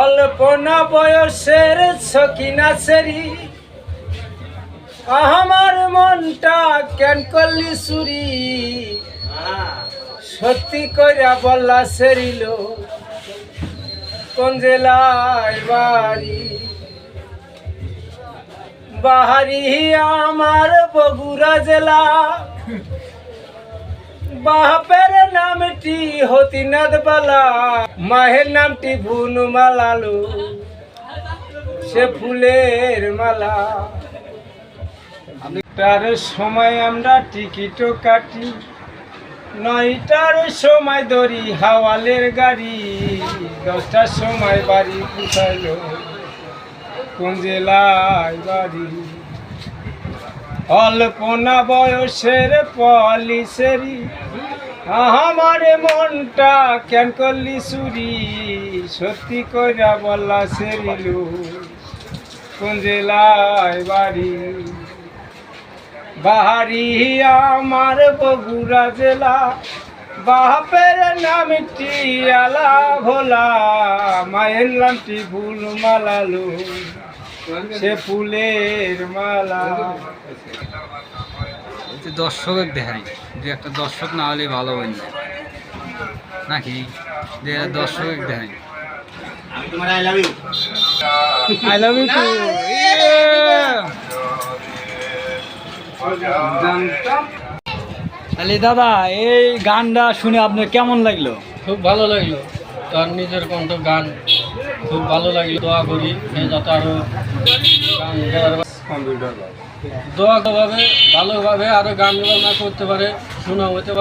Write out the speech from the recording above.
অল্প বয়সের সকিনা সেরি। আমার মনটা কেন করলি সুরি? সত্যি কইরা বললা সেরিল, কোন জেলায় বাড়ি? বাহারি আমার বগুড়া জেলা। বাপের নামটি হতিনাথ বালা মাহের নামটি ভুন মালালো সে ফুলের মালা। তার সময় আমরা টিকিটও কাটি, নয়টার সময় ধরি হাওয়ালের গাড়ি, দশটার সময় বাড়ি পুষাইলো। কোন বাড়ি? অল্পনা বয়সের পলিশেরি আমার মনটা কেন করলি চুরি? সত্যি কইরা বললা সেরিলু কোন জেলায় বাড়ি? বাহারি আমার বগুড়া জেলা। বাপের নামটি আলা ভোলা। মায়ের নামটি ফুল মালালো সে ফুলের মালা। যে দর্শক দেখাই যে একটা দর্শক না হলে ভালো হয় না। নাকি? যে দর্শক দেখাই আই লাভ ইউ টু তাহলে দাদা এই গানটা শুনে আপনার কেমন লাগল? খুব ভালো লাগল। তার নিজের কণ্ঠ গান খুব ভালো লাগল। দোয়া করি যাতে আরও গান গাওয়ার দোয়া ভাবে ভালোভাবে আরও গান না করতে পারে শোনা হতে পারে।